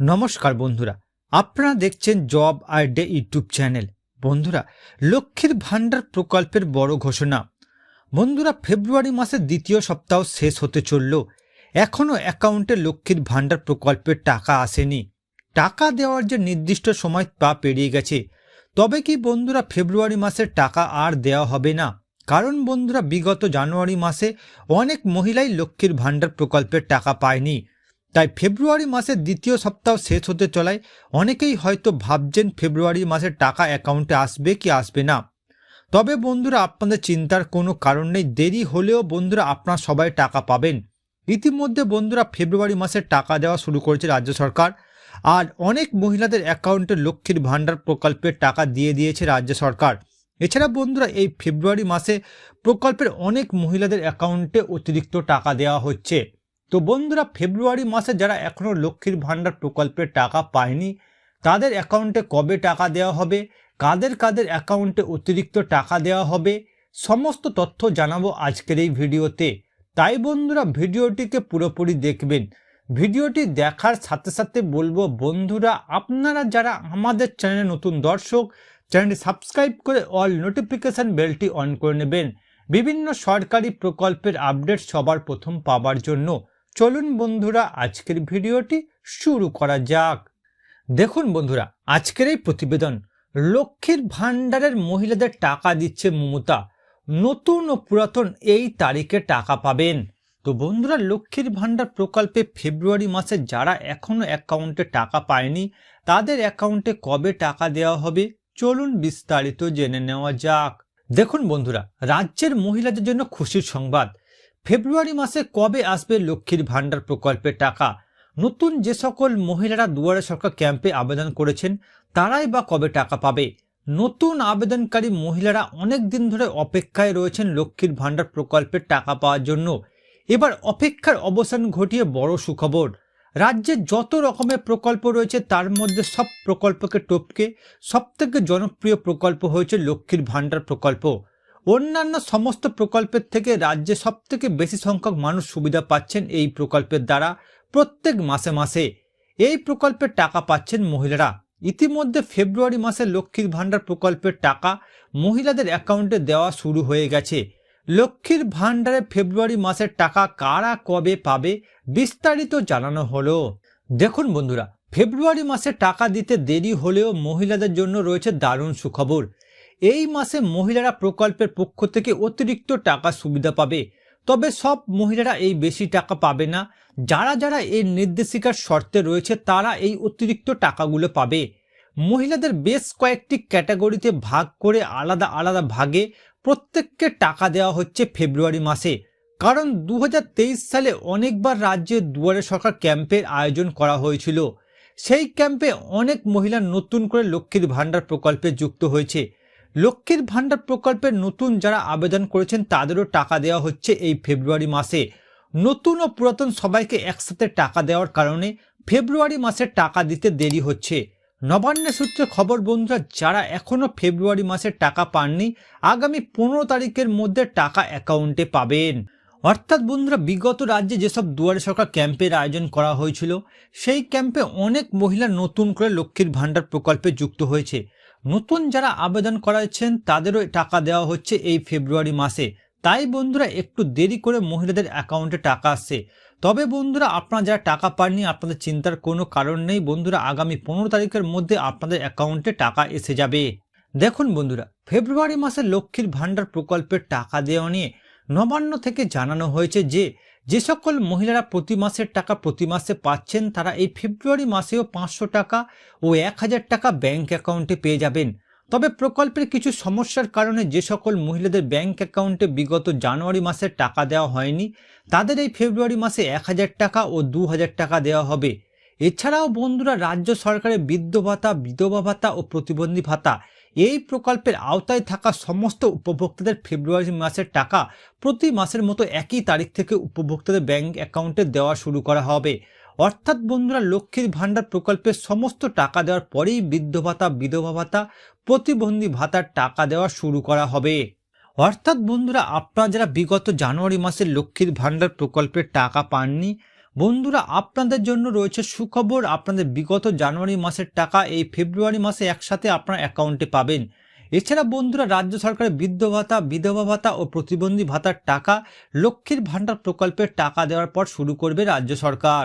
নমস্কার বন্ধুরা, আপনারা দেখছেন job R day YouTube channel. বন্ধুরা, লক্ষ্মীর ভাণ্ডার প্রকল্পের বড় ঘোষণা। বন্ধুরা, ফেব্রুয়ারি মাসের দ্বিতীয় সপ্তাহ শেষ হতে চলল। এখনও অ্যাকাউন্টে লক্ষ্মীর ভাণ্ডার প্রকল্পের টাকা আসেনি। টাকা দেওয়ার যে নির্দিষ্ট সময় তা পেরিয়ে গেছে। তবে কি বন্ধুরা, ফেব্রুয়ারি মাসের টাকা আর দেওয়া হবে না? কারণ বন্ধুরা, বিগত জানুয়ারি মাসে অনেক মহিলাই লক্ষ্মীর ভাণ্ডার প্রকল্পের টাকা পায়নি। তাই ফেব্রুয়ারি মাসের দ্বিতীয় সপ্তাহ শেষ হতে চলায় অনেকেই হয়তো ভাবছেন ফেব্রুয়ারি মাসের টাকা অ্যাকাউন্টে আসবে কি আসবে না। তবে বন্ধুরা, আপনাদের চিন্তার কোনো কারণ নেই। দেরি হলেও বন্ধুরা, আপনারা সবাই টাকা পাবেন। ইতিমধ্যে বন্ধুরা, ফেব্রুয়ারি মাসের টাকা দেওয়া শুরু করেছে রাজ্য সরকার। আর অনেক মহিলাদের অ্যাকাউন্টে লক্ষ্মীর ভাণ্ডার প্রকল্পের টাকা দিয়ে দিয়েছে রাজ্য সরকার। এছাড়া বন্ধুরা, এই ফেব্রুয়ারি মাসে প্রকল্পের অনেক মহিলাদের অ্যাকাউন্টে অতিরিক্ত টাকা দেওয়া হচ্ছে। তো বন্ধুরা, ফেব্রুয়ারি মাসে যারা এখনও লক্ষ্মীর ভাণ্ডার প্রকল্পের টাকা পায়নি, তাদের অ্যাকাউন্টে কবে টাকা দেওয়া হবে, কাদের কাদের অ্যাকাউন্টে অতিরিক্ত টাকা দেওয়া হবে, সমস্ত তথ্য জানাব আজকের এই ভিডিওতে। তাই বন্ধুরা, ভিডিওটিকে পুরোপুরি দেখবেন। ভিডিওটি দেখার সাথে সাথে বলব, বন্ধুরা, আপনারা যারা আমাদের চ্যানেলে নতুন দর্শক, চ্যানেলটি সাবস্ক্রাইব করে অল নোটিফিকেশান বেলটি অন করে নেবেন। বিভিন্ন সরকারি প্রকল্পের আপডেট সবার প্রথম পাওয়ার জন্য। চলুন বন্ধুরা, আজকের ভিডিওটি শুরু করা যাক। দেখুন বন্ধুরা, আজকের এই প্রতিবেদন, লক্ষ্মীর ভাণ্ডারের মহিলাদের টাকা দিচ্ছে মমতা। নতুন ও পুরাতন এই তারিখে টাকা পাবেন। তো বন্ধুরা, লক্ষ্মীর ভাণ্ডার প্রকল্পে ফেব্রুয়ারি মাসে যারা এখনও অ্যাকাউন্টে টাকা পায়নি, তাদের অ্যাকাউন্টে কবে টাকা দেওয়া হবে, চলুন বিস্তারিত জেনে নেওয়া যাক। দেখুন বন্ধুরা, রাজ্যের মহিলাদের জন্য খুশির সংবাদ। ফেব্রুয়ারি মাসে কবে আসবে লক্ষ্মীর ভাণ্ডার প্রকল্পের টাকা? নতুন যে সকল মহিলারা দুয়ারে সরকার ক্যাম্পে আবেদন করেছেন, তারাই বা কবে টাকা পাবে? নতুন আবেদনকারী মহিলারা অনেক দিন ধরে অপেক্ষায় রয়েছেন লক্ষ্মীর ভাণ্ডার প্রকল্পের টাকা পাওয়ার জন্য। এবার অপেক্ষার অবসান ঘটিয়ে বড় সুখবর। রাজ্যে যত রকমের প্রকল্প রয়েছে, তার মধ্যে সব প্রকল্পকে টপকে সবথেকে জনপ্রিয় প্রকল্প হয়েছে লক্ষ্মীর ভাণ্ডার প্রকল্প। অন্যান্য সমস্ত প্রকল্পের থেকে রাজ্যে সবথেকে বেশি সংখ্যক মানুষ সুবিধা পাচ্ছেন এই প্রকল্পের দ্বারা প্রত্যেক মাসে মাসে। এই প্রকল্পের টাকা পাচ্ছেন মহিলারা। ইতিমধ্যে ফেব্রুয়ারি মাসে লক্ষ্মীর ভাণ্ডার প্রকল্পের টাকা মহিলাদের অ্যাকাউন্টে দেওয়া শুরু হয়ে গেছে। লক্ষ্মীর ভাণ্ডারে ফেব্রুয়ারি মাসের টাকা কারা কবে পাবে বিস্তারিত জানানো হলো। দেখুন বন্ধুরা, ফেব্রুয়ারি মাসে টাকা দিতে দেরি হলেও মহিলাদের জন্য রয়েছে দারুণ সুখবর। এই মাসে মহিলারা প্রকল্পের পক্ষ থেকে অতিরিক্ত টাকা সুবিধা পাবে। তবে সব মহিলারা এই বেশি টাকা পাবে না। যারা যারা এই নির্দেশিকার শর্তে রয়েছে, তারা এই অতিরিক্ত টাকাগুলো পাবে। মহিলাদের বেশ কয়েকটি ক্যাটাগরিতে ভাগ করে আলাদা আলাদা ভাগে প্রত্যেককে টাকা দেওয়া হচ্ছে ফেব্রুয়ারি মাসে। কারণ দু হাজার তেইশ সালে অনেকবার রাজ্যে দুয়ারে সরকার ক্যাম্পের আয়োজন করা হয়েছিল। সেই ক্যাম্পে অনেক মহিলা নতুন করে লক্ষ্মীর ভাণ্ডার প্রকল্পে যুক্ত হয়েছে। লক্ষ্মীর ভাণ্ডার প্রকল্পের নতুন যারা আবেদন করেছেন, তাদেরও টাকা দেওয়া হচ্ছে এই ফেব্রুয়ারি মাসে। নতুন ও পুরাতন সবাইকে একসাথে টাকা দেওয়ার কারণে ফেব্রুয়ারি মাসে টাকা দিতে দেরি হচ্ছে। নবান্নের সূত্রে খবর, বন্ধুরা, যারা এখনও ফেব্রুয়ারি মাসের টাকা পাননি, আগামী পনেরো তারিখের মধ্যে টাকা অ্যাকাউন্টে পাবেন। অর্থাৎ, বন্ধুরা, বিগত রাজ্যে যেসব দুয়ারে সরকার ক্যাম্পের আয়োজন করা হয়েছিল, সেই ক্যাম্পে অনেক মহিলা নতুন করে লক্ষ্মীর ভাণ্ডার প্রকল্পে যুক্ত হয়েছে। নতুন যারা আবেদন করাচ্ছেন তাদেরও টাকা দেওয়া হচ্ছে এই ফেব্রুয়ারি মাসে। তাই বন্ধুরা, একটু দেরি করে মহিলাদের অ্যাকাউন্টে টাকা আসছে। তবে বন্ধুরা, আপনারা যারা টাকা পাননি, আপনাদের চিন্তার কোনো কারণ নেই। বন্ধুরা, আগামী পনেরো তারিখের মধ্যে আপনাদের অ্যাকাউন্টে টাকা এসে যাবে। দেখুন বন্ধুরা, ফেব্রুয়ারি মাসে লক্ষ্মীর ভাণ্ডার প্রকল্পের টাকা দেওয়া নিয়ে নবান্ন থেকে জানানো হয়েছে যে যে সকল মহিলারা প্রতি মাসের টাকা প্রতি মাসে পাচ্ছেন, তারা এই ফেব্রুয়ারি মাসেও পাঁচশো টাকা ও এক হাজার টাকা ব্যাংক অ্যাকাউন্টে পেয়ে যাবেন। তবে প্রকল্পের কিছু সমস্যার কারণে যে সকল মহিলাদের ব্যাংক অ্যাকাউন্টে বিগত জানুয়ারি মাসে টাকা দেওয়া হয়নি, তাদের এই ফেব্রুয়ারি মাসে এক হাজার টাকা ও দু হাজার টাকা দেওয়া হবে। এছাড়াও বন্ধুরা, রাজ্য সরকারের বৃদ্ধ ভাতা, বিধবা ভাতা ও প্রতিবন্ধী ভাতা এই প্রকল্পের আওতায় থাকা সমস্ত উপভোক্তাদের ফেব্রুয়ারি মাসের টাকা প্রতি মাসের মতো একই তারিখ থেকে উপভোক্তাদের ব্যাংক অ্যাকাউন্টে দেওয়া শুরু করা হবে। অর্থাৎ বন্ধুরা, লক্ষ্মীর ভাণ্ডার প্রকল্পের সমস্ত টাকা দেওয়ার পরেই বৃদ্ধ ভাতা, বিধবা ভাতা, প্রতিবন্ধী ভাতার টাকা দেওয়া শুরু করা হবে। অর্থাৎ বন্ধুরা, আপনারা যারা বিগত জানুয়ারি মাসে লক্ষ্মীর ভাণ্ডার প্রকল্পের টাকা পাননি বন্ধুরা, আপনাদের জন্য রয়েছে সুখবর। আপনাদের বিগত জানুয়ারি মাসের টাকা, এই ফেব্রুয়ারি মাসে একসাথে আপনার অ্যাকাউন্টে পাবেন। এছাড়া বন্ধুরা, রাজ্য সরকারের বৃদ্ধ ভাতা, বিধবা ভাতা ও প্রতিবন্ধী ভাতার টাকা লক্ষ্মীর ভাণ্ডার প্রকল্পের টাকা দেওয়ার পর শুরু করবে রাজ্য সরকার।